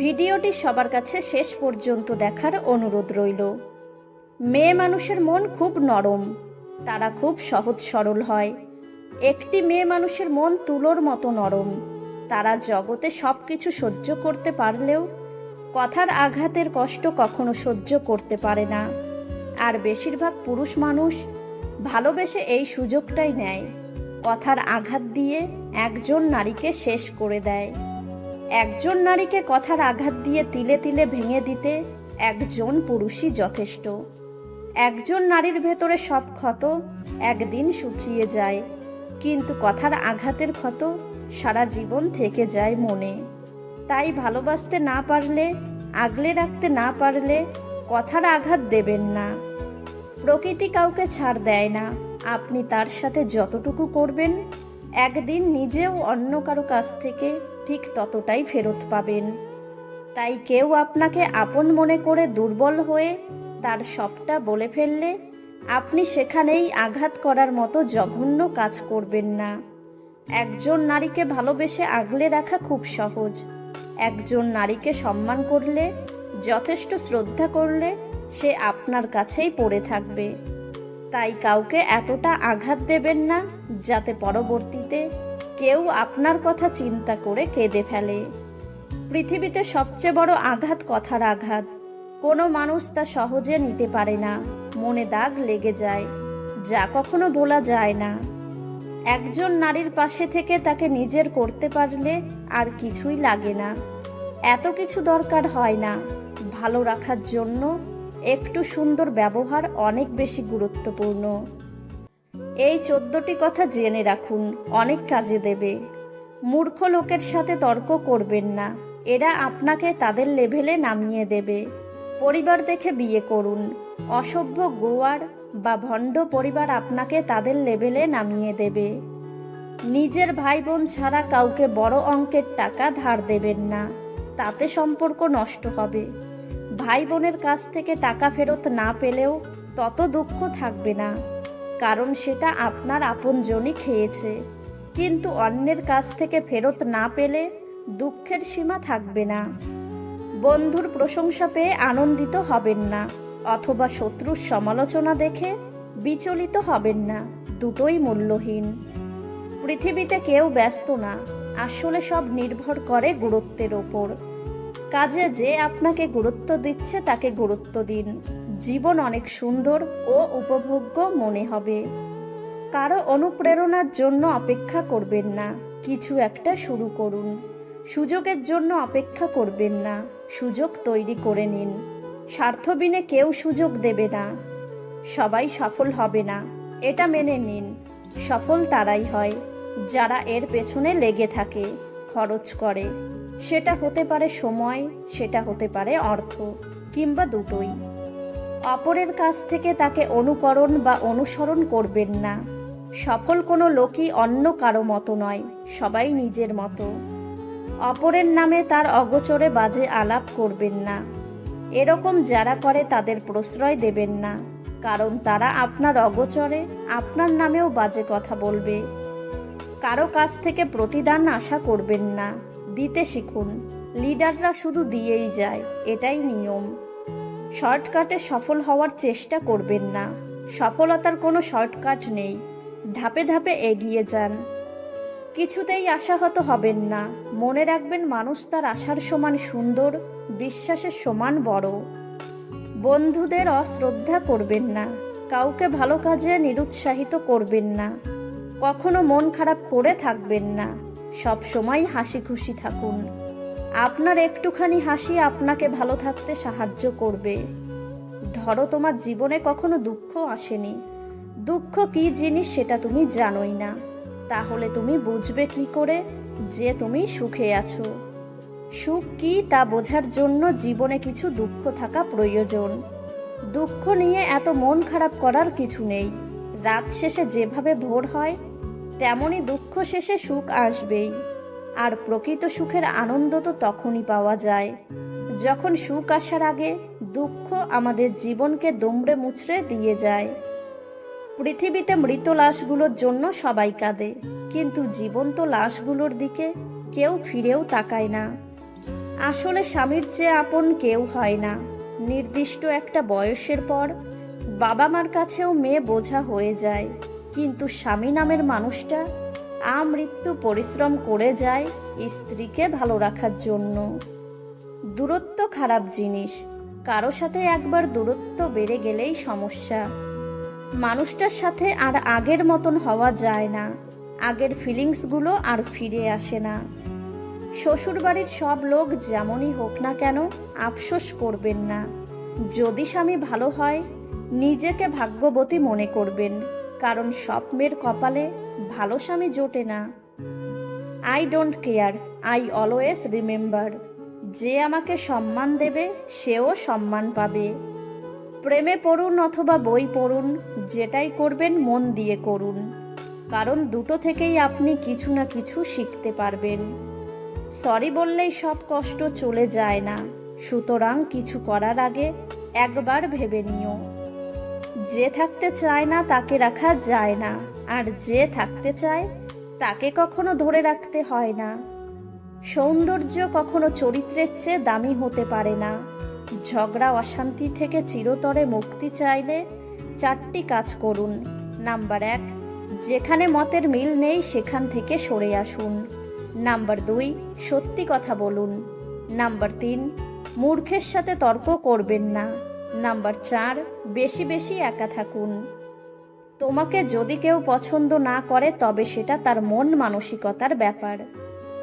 ভিডিওটি সবার কাছে শেষ পর্যন্ত দেখার অনুরোধ রইল। মেয়ে মানুষের মন খুব নরম, তারা খুব সহজ সরল হয়। একটি মেয়ে মানুষের মন তুলোর মতো নরম, তারা জগতে সব কিছু সহ্য করতে পারলেও কথার আঘাতের কষ্ট কখনো সহ্য করতে পারে না। আর বেশিরভাগ পুরুষ মানুষ ভালোবেসে এই সুযোগটাই নেয়, কথার আঘাত দিয়ে একজন নারীকে শেষ করে দেয়। একজন নারীকে কথার আঘাত দিয়ে তিলে তিলে ভেঙে দিতে একজন পুরুষই যথেষ্ট। একজন নারীর ভেতরে সব ক্ষত একদিন শুকিয়ে যায়, কিন্তু কথার আঘাতের ক্ষত সারা জীবন থেকে যায় মনে। তাই ভালোবাসতে না পারলে, আগলে রাখতে না পারলে কথার আঘাত দেবেন না। প্রকৃতি কাউকে ছাড় দেয় না, আপনি তার সাথে যতটুকু করবেন, একদিন নিজেও অন্য কারও কাছ থেকে ঠিক ততটাই ফেরত পাবেন। তাই কেউ আপনাকে আপন মনে করে দুর্বল হয়ে তার সবটা বলে ফেললে আপনি সেখানেই আঘাত করার মতো জঘন্য কাজ করবেন না। একজন নারীকে ভালোবেসে আগলে রাখা খুব সহজ। একজন নারীকে সম্মান করলে, যথেষ্ট শ্রদ্ধা করলে সে আপনার কাছেই পড়ে থাকবে। তাই কাউকে এতটা আঘাত দেবেন না, যাতে পরবর্তীতে কেউ আপনার কথা চিন্তা করে কেঁদে ফেলে। পৃথিবীতে সবচেয়ে বড় আঘাত কথার আঘাত। কোনো মানুষ তা সহজে নিতে পারে না। মনে দাগ লেগে যায়। যা কখনো বলা যায় না। একজন নারীর পাশে থেকে তাকে নিজের করতে পারলে আর কিছুই লাগে না। এত কিছু দরকার হয় না। ভালো রাখার জন্য একটু সুন্দর ব্যবহার অনেক বেশি গুরুত্বপূর্ণ। এই চোদ্দটি কথা জেনে রাখুন, অনেক কাজে দেবে। মূর্খ লোকের সাথে তর্ক করবেন না, এরা আপনাকে তাদের লেভেলে নামিয়ে দেবে। পরিবার দেখে বিয়ে করুন, অসভ্য গোয়ার বা ভণ্ড পরিবার আপনাকে তাদের লেভেলে নামিয়ে দেবে। নিজের ভাই বোন ছাড়া কাউকে বড় অঙ্কের টাকা ধার দেবেন না, তাতে সম্পর্ক নষ্ট হবে। ভাই বোনের কাছ থেকে টাকা ফেরত না পেলেও তত দুঃখ থাকবে না। কারণ সেটা আপনার আপনজনই খেয়েছে। কিন্তু অন্যের কাছ থেকে ফেরত না পেলে দুঃখের সীমা থাকবে না। বন্ধুর প্রশংসা পেয়ে আনন্দিত হবেন না, অথবা শত্রুর সমালোচনা দেখে বিচলিত হবেন না, দুটোই মূল্যহীন। পৃথিবীতে কেউ ব্যস্ত না, আসলে সব নির্ভর করে গুরুত্বের ওপর। কাজে যে আপনাকে গুরুত্ব দিচ্ছে তাকে গুরুত্ব দিন। জীবন অনেক সুন্দর ও উপভোগ্য মনে হবে। কারও অনুপ্রেরণার জন্য অপেক্ষা করবেন না, কিছু একটা শুরু করুন। সুযোগের জন্য অপেক্ষা করবেন না, সুযোগ তৈরি করে নিন। স্বার্থবিনে কেউ সুযোগ দেবে না। সবাই সফল হবে না, এটা মেনে নিন। সফল তারাই হয়, যারা এর পেছনে লেগে থাকে, খরচ করে। সেটা হতে পারে সময়, সেটা হতে পারে অর্থ, কিংবা দুটোই। অপরের কাছ থেকে তাকে অনুকরণ বা অনুসরণ করবেন না। সফল কোনো লোকই অন্য কারও মতো নয়, সবাই নিজের মতো। অপরের নামে তার অগোচরে বাজে আলাপ করবেন না। এরকম যারা করে তাদের প্রশ্রয় দেবেন না, কারণ তারা আপনার অগোচরে, আপনার নামেও বাজে কথা বলবে। কারও কাছ থেকে প্রতিদান আশা করবেন না, দিতে শিখুন। লিডাররা শুধু দিয়েই যায়, এটাই নিয়ম। শর্টকাটে সফল হওয়ার চেষ্টা করবেন না। সফলতার কোনো শর্টকাট নেই। ধাপে ধাপে এগিয়ে যান। কিছুতেই আশাহত হবেন না। মনে রাখবেন মানুষ তার আশার সমান সুন্দর, বিশ্বাসের সমান বড়। বন্ধুদের অশ্রদ্ধা করবেন না। কাউকে ভালো কাজে নিরুৎসাহিত করবেন না। কখনো মন খারাপ করে থাকবেন না। সব সময় হাসি খুশি থাকুন। আপনার একটুখানি হাসি আপনাকে ভালো থাকতে সাহায্য করবে। ধরো তোমার জীবনে কখনো দুঃখ আসেনি। দুঃখ কি জিনিস সেটা তুমি জানোই না। তাহলে তুমি বুঝবে কি করে যে তুমি সুখে আছো। সুখ কি তা বোঝার জন্য জীবনে কিছু দুঃখ থাকা প্রয়োজন। দুঃখ নিয়ে এত মন খারাপ করার কিছু নেই। রাত শেষে যেভাবে ভোর হয় তেমনই দুঃখ শেষে সুখ আসবেই। আর প্রকৃত সুখের আনন্দ তো তখনই পাওয়া যায়। যখন সুখ আসার আগে দুঃখ আমাদের জীবনকে দুমড়ে মুচড়ে দিয়ে যায়। পৃথিবীতে মৃত লাশগুলোর জন্য সবাই কাঁদে, কিন্তু জীবন্ত লাশগুলোর দিকে কেউ ফিরেও তাকায় না। আসলে স্বামীর চেয়ে আপন কেউ হয় না। নির্দিষ্ট একটা বয়সের পর বাবা মার কাছেও মেয়ে বোঝা হয়ে যায়, কিন্তু স্বামী নামের মানুষটা আমৃত্যু পরিশ্রম করে যায় স্ত্রীকে ভালো রাখার জন্য। দূরত্ব খারাপ জিনিস। কারও সাথে একবার দূরত্ব বেড়ে গেলেই সমস্যা। মানুষটার সাথে আর আগের মতন হওয়া যায় না। আগের ফিলিংসগুলো আর ফিরে আসে না। শ্বশুরবাড়ির সব লোক যেমনই হোক না কেন আফসোস করবেন না। যদি স্বামী ভালো হয়, নিজেকে ভাগ্যবতী মনে করবেন। কারণ সব মেয়ের কপালে ভালো স্বামী জোটে না। I don't care I always remember যে আমাকে সম্মান দেবে, সেও সম্মান পাবে। প্রেমে পড়ুন অথবা বই পড়ুন, যেটাই করবেন মন দিয়ে করুন। কারণ দুটো থেকেই আপনি কিছু না কিছু শিখতে পারবেন। সরি বললেই সব কষ্ট চলে যায় না। সুতরাং কিছু করার আগে একবার ভেবে নিও। যে থাকতে চায় না তাকে রাখা যায় না। আর যে থাকতে চায়, তাকে কখনো ধরে রাখতে হয় না। সৌন্দর্য কখনো চরিত্রের চেয়ে দামি হতে পারে না। ঝগড়া অশান্তি থেকে চিরতরে মুক্তি চাইলে চারটি কাজ করুন। নাম্বার এক, যেখানে মতের মিল নেই সেখান থেকে সরে আসুন। নাম্বার দুই, সত্যি কথা বলুন। নাম্বার তিন, মূর্খের সাথে তর্ক করবেন না। নাম্বার চার, বেশি বেশি একা থাকুন। তোমাকে যদি কেউ পছন্দ না করে, তবে সেটা তার মন মানসিকতার ব্যাপার।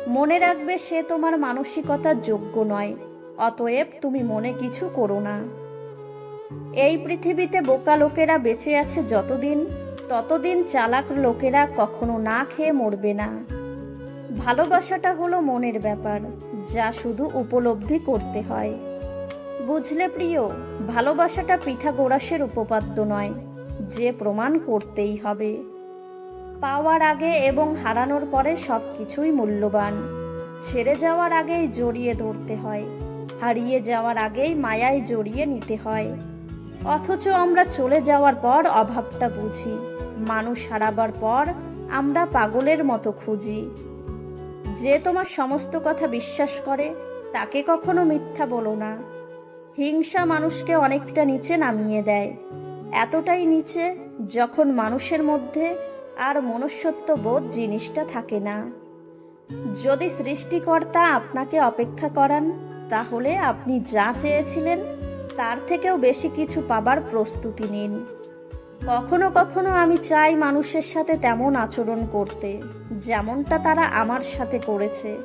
মনে রাখবে সে তোমার মানসিকতার যোগ্য নয়, অতএব তুমি মনে কিছু করো না। এই পৃথিবীতে বোকা লোকেরা বেঁচে আছে যতদিন, ততদিন চালাক লোকেরা কখনো না খেয়ে মরবে না। ভালোবাসাটা হলো মনের ব্যাপার, যা শুধু উপলব্ধি করতে হয়। বুঝলে প্রিয়, ভালোবাসাটা পিথাগোরাসের উপপাদ্য নয়, যে প্রমাণ করতেই হবে। পাওয়ার আগে এবং হারানোর পরে সব কিছুই মূল্যবান। ছেড়ে যাওয়ার আগেই জড়িয়ে ধরতে হয়, হারিয়ে যাওয়ার আগেই মায়ায় জড়িয়ে নিতে হয়। অথচ আমরা চলে যাওয়ার পর অভাবটা বুঝি, মানুষ হারাবার পর আমরা পাগলের মতো খুঁজি। যে তোমার সমস্ত কথা বিশ্বাস করে, তাকে কখনো মিথ্যা বলো না। হিংসা মানুষকে অনেকটা নিচে নামিয়ে দেয়। এতটাই নিচে যখন মানুষের মধ্যে আর মনুষ্যত্ব বোধ জিনিসটা থাকে না। যদি সৃষ্টিকর্তা আপনাকে অপেক্ষা করান, তাহলে আপনি যা চেয়েছিলেন, তার থেকেও বেশি কিছু পাবার প্রস্তুতি নিন। কখনো কখনো আমি চাই মানুষের সাথে তেমন আচরণ করতে, যেমনটা তারা আমার সাথে করেছে।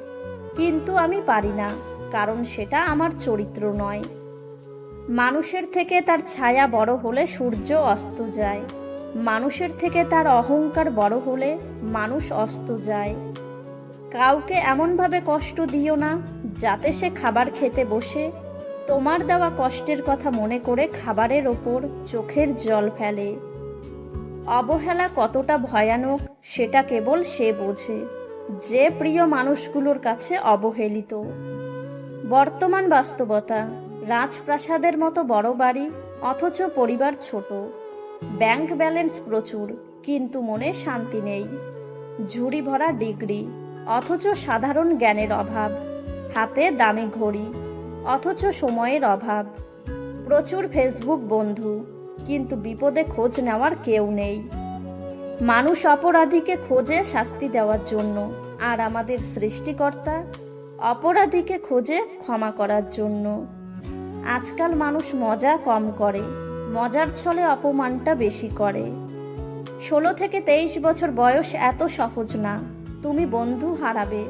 কিন্তু আমি পারি না, কারণ সেটা আমার চরিত্র নয়। মানুষের থেকে তার ছায়া বড় হলে সূর্য অস্ত যায়। মানুষের থেকে তার অহংকার বড় হলে মানুষ অস্ত যায়। কাউকে এমনভাবে কষ্ট দিও না, যাতে সে খাবার খেতে বসে। তোমার দেওয়া কষ্টের কথা মনে করে খাবারের ওপর চোখের জল ফেলে। অবহেলা কতটা ভয়ানক, সেটা কেবল সে বোঝে। যে প্রিয় মানুষগুলোর কাছে অবহেলিত। বর্তমান বাস্তবতা রাজপ্রাসাদের মতো বড় বাড়ি, অথচ পরিবার ছোট। ব্যাংক ব্যালেন্স প্রচুর, কিন্তু মনে শান্তি নেই। ঝুড়ি ভরা ডিগ্রি, অথচ সাধারণ জ্ঞানের অভাব। হাতে দামি ঘড়ি, অথচ সময়ের অভাব। প্রচুর ফেসবুক বন্ধু, কিন্তু বিপদে খোঁজ নেওয়ার কেউ নেই। মানুষ অপরাধীকে খোঁজে শাস্তি দেওয়ার জন্য, আর আমাদের সৃষ্টিকর্তা অপরাধীকে খোঁজে ক্ষমা করার জন্য। আজকাল মানুষ মজা কম করে, মজার ছলে অপমানটা বেশি করে। ষোলো থেকে তেইশ বছর বয়স এত সহজ না, তুমি বন্ধু হারাবে,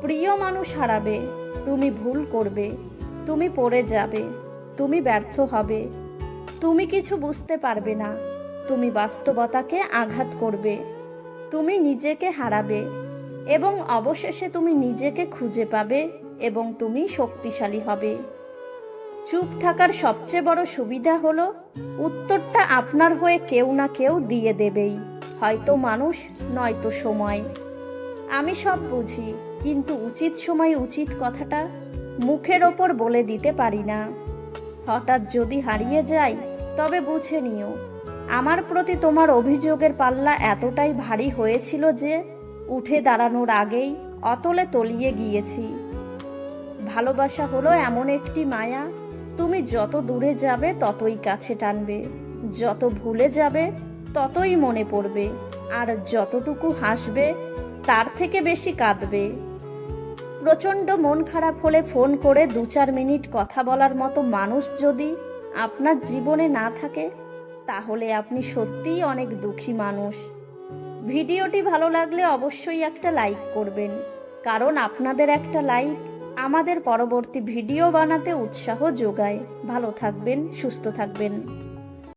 প্রিয় মানুষ হারাবে, তুমি ভুল করবে, তুমি পড়ে যাবে, তুমি ব্যর্থ হবে। তুমি কিছু বুঝতে পারবে না, তুমি বাস্তবতাকে আঘাত করবে, তুমি নিজেকে হারাবে এবং অবশেষে তুমি নিজেকে খুঁজে পাবে এবং তুমি শক্তিশালী হবে। চুপ থাকার সবচেয়ে বড় সুবিধা হলো, উত্তরটা আপনার হয়ে কেউ না কেউ দিয়ে দেবেই। হয়তো মানুষ, নয়তো সময়। আমি সব বুঝি, কিন্তু উচিত সময় উচিত কথাটা মুখের ওপর বলে দিতে পারি না। হঠাৎ যদি হারিয়ে যাই, তবে বুঝে নিও, আমার প্রতি তোমার অভিযোগের পাল্লা এতটাই ভারী হয়েছিল যে, উঠে দাঁড়ানোর আগেই অতলে তলিয়ে গিয়েছি। ভালোবাসা হলো এমন একটি মায়া তুমি যত দূরে যাবে, ততই কাছে টানবে। যত ভুলে যাবে, ততই মনে পড়বে। আর যতটুকু হাসবে, তার থেকে বেশি কাঁদবে। প্রচণ্ড মন খারাপ হলে ফোন করে দু চার মিনিট কথা বলার মতো মানুষ যদি আপনার জীবনে না থাকে, তাহলে আপনি সত্যিই অনেক দুঃখী মানুষ। ভিডিওটি ভালো লাগলে অবশ্যই একটা লাইক করবেন। কারণ আপনাদের একটা লাইক আমাদের পরবর্তী ভিডিও বানাতে উৎসাহ যোগায়। ভালো থাকবেন সুস্থ থাকবেন।